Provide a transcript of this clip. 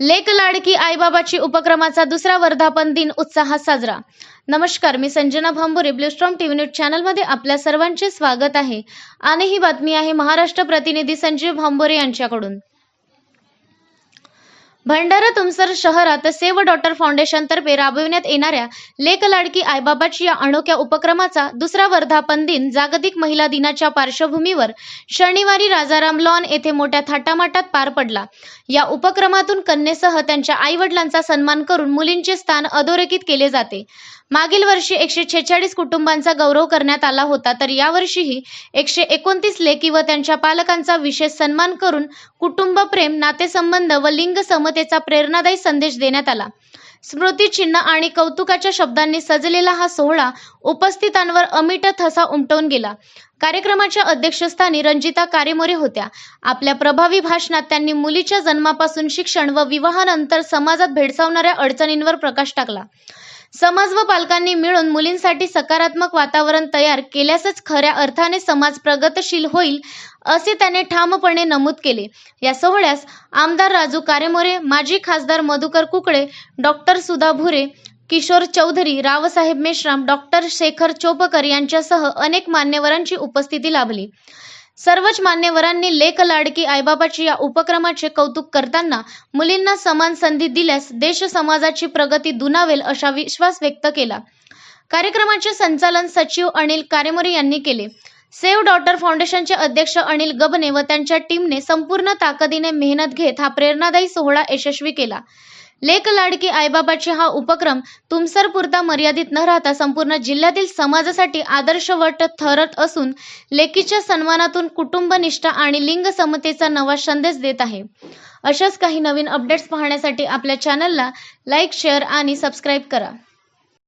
लेक लाडकी आईबाबाची उपक्रमाचा दुसरा वर्धापन दिन उत्साहात साजरा. नमस्कार मी Sanjana Bhambure Bluestrom TV news चॅनलमध्ये आपल्या सर्वांचे स्वागत आहे. आणि ही बातमी आहे महाराष्ट्र प्रतिनिधी संजीव भांबोरे यांच्याकडून. भंडारा तुमसर शहरात सेव डॉटर फाउंडेशन तर्फे राबविण्यात येणाऱ्या लेक लाडकी आईबाबाची या अनोख्या उपक्रमाचा दुसरा वर्धापन दिन जागतिक महिला दिनाच्या पार्श्वभूमीवर शनिवारी राजाराम लॉन येथे मोठ्या थाटामाटात पार पडला. या उपक्रमातून कन्येसह त्यांच्या आईवडिलांचा सन्मान करून मुलींचे स्थान अधोरेखित केले जाते. मागील वर्षी एकशे छेचाळीस कुटुंबांचा गौरव करण्यात आला होता तर यावर्षीही एकशे एकोणतीस लेकी व त्यांच्या पालकांचा विशेष सन्मान करून कुटुंब प्रेम नातेसंबंध व लिंग समतेचा प्रेरणादायी संदेश देण्यात आला. स्मृतिचिन्ह आणि कौतुकाच्या शब्दांनी सजलेला हा सोहळा उपस्थितांवर अमिट ठसा उमटवून गेला. कार्यक्रमाच्या अध्यक्षस्थानी रंजिता कारेमोरे होत्या. आपल्या प्रभावी भाषणात त्यांनी मुलीच्या जन्मापासून शिक्षण व विवाहानंतर समाजात भेडसावणाऱ्या अडचणींवर प्रकाश टाकला. समाज व पालकांनी मिळून मुलींसाठी सकारात्मक वातावरण तयार केल्यासच खऱ्या अर्थाने समाज प्रगतशील होईल असे त्याने ठामपणे नमूद केले. या सोहळ्यास आमदार राजू कारेमोरे माजी खासदार मधुकर कुकडे डॉक्टर सुधा भुरे किशोर चौधरी रावसाहेब मेश्राम डॉक्टर शेखर चोपकर यांच्यासह अनेक मान्यवरांची उपस्थिती लाभली. सर्वच मान्यवरांनी लेख लाडकी आईबाबाची या उपक्रमाचे कौतुक करताना मुलींना समान संधी दिल्यास देश समाजाची प्रगती दुनावेल असा विश्वास व्यक्त केला. कार्यक्रमाचे संचालन सचिव अनिल कारेमोरे यांनी केले. सेव्ह डॉटर फाउंडेशनचे अध्यक्ष अनिल गबने व त्यांच्या टीमने संपूर्ण ताकदीने मेहनत घेत हा प्रेरणादायी सोहळा यशस्वी केला. लेक लाडकी आईबाबाचे हा उपक्रम तुमसरपुरता मर्यादित न राहता संपूर्ण जिल्ह्यातील समाजासाठी आदर्शवट ठरत असून लेकीच्या सन्मानातून कुटुंबनिष्ठा आणि लिंग समतेचा नवा संदेश देत आहे. अशाच काही नवीन अपडेट्स पाहण्यासाठी आपल्या चॅनलला लाईक शेअर आणि सबस्क्राईब करा.